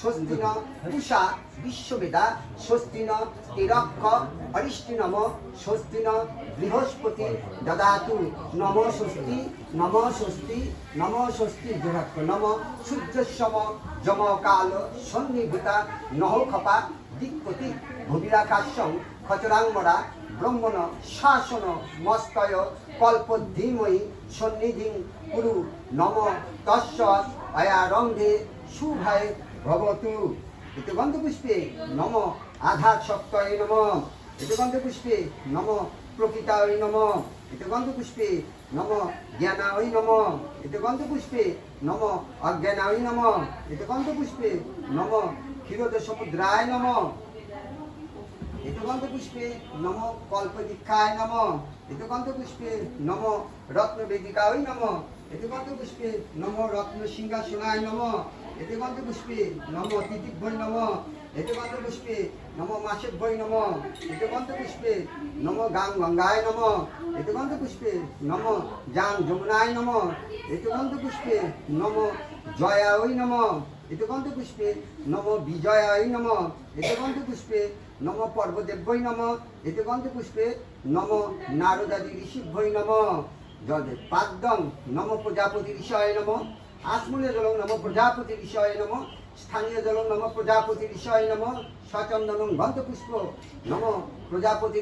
স্বস্তি ন উষা বিশ্ববেদা স্বস্তি ন তিরক্ষ অরিষ্টি নম স্বস্তি ন বৃহস্পতি দদাতু। নম স্বস্তি নম স্বস্তি নম স্বস্তি বিরক্ষ নম সূর্যসম যম কাল সন্নিভূতা নহ খপা, দিক্পতি ভূমিরাকাশং খচরাঙ্গরা, ব্রহ্মণ শাসন মস্তয় কল্পধীময়ী সন্নিধিং কুরু। নম তস্য, অয়ারম্ভে, শুভায় ভবতু এতে গন্ধপুষ্পে নম আধার শক্তয় নম এতে গন্ধপুষ্পে নম প্রকৃতায় নম এতে গন্ধপুষ্পে নম জ্ঞানায় নম এতে গন্ধপুষ্পে নম অজ্ঞানায় নম এতে গন্ধপুষ্পে নম ক্ষীরদ সমুদ্রায় নম এতগন্ধ পুষ্পে নম কল্পদীক্ষায় নম এতগন্ধ পুষ্পে নম রত্ন বেদিকায় নম এতগন্ধ পুষ্পে? নম রত্ন সিংহাসনায় নম। এতগন্ধ পুষ্পে? নম তিতিভ্যই নম। এতগন্ধ পুষ্পে? নম মাসেভ্যই নম। এতগন্ধ পুষ্পে? নম গাং গঙ্গায় নম। এতগন্ধ পুষ্পে? নম যাং যমুনায় নম। এতগন্ধ পুষ্পে? নম জয়ায় নম। এতগন্ধ পুষ্পে? নম বিজয়ায় নম। এতগন্ধ পুষ্পে? নম পর্বদেব্যই নম। এতগন্ধ পুষ্পে? নম নারদাদি ঋষিভ্যই নম। যদ পাদ্যং নম প্রজাপতি ঋষয় নম আসমূল্য জলং নম প্রজাপতি ঋষয় নম, স্থানীয় জলং নম প্রজাপতি ঋষয় নম, সচন্দনং গন্ধপুষ্প নম প্রজাপতি